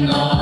no.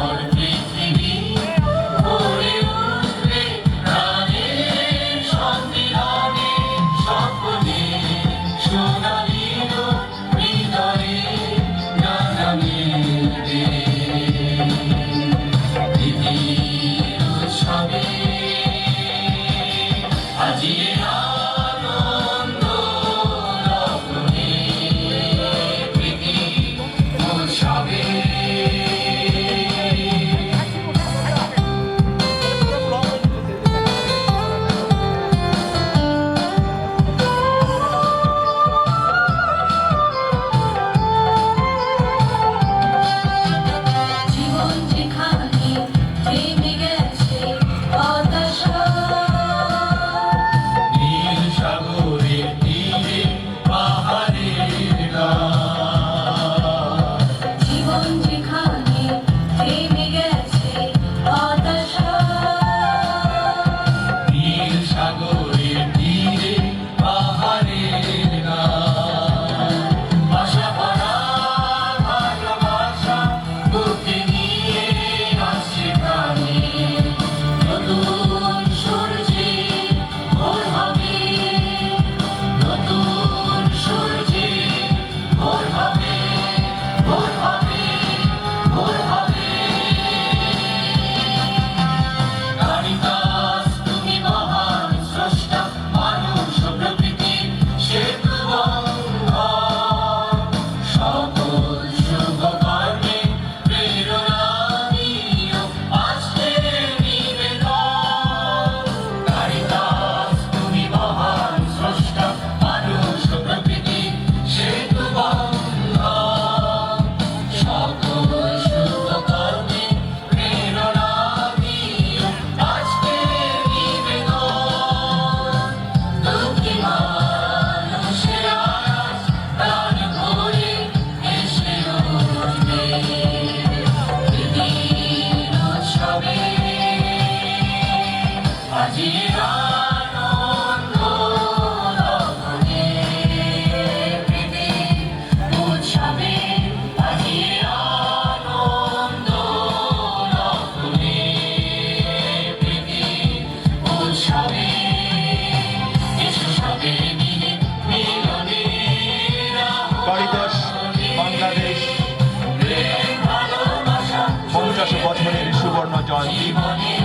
পঞ্চাশ বছরের সুবর্ণ জয়ন্তী।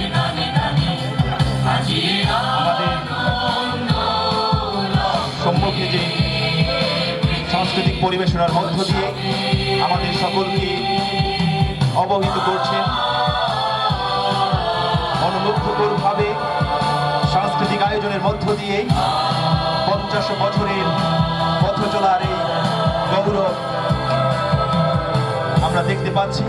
যে সাংস্কৃতিক পরিবেশনার মধ্য দিয়ে আমাদের সকলকে অবহিত করছেন অনুমুগ্ধকরভাবে সাংস্কৃতিক আয়োজনের মধ্য দিয়ে পঞ্চাশ বছরের পথ চলার এই গৌরব আমরা দেখতে পাচ্ছি।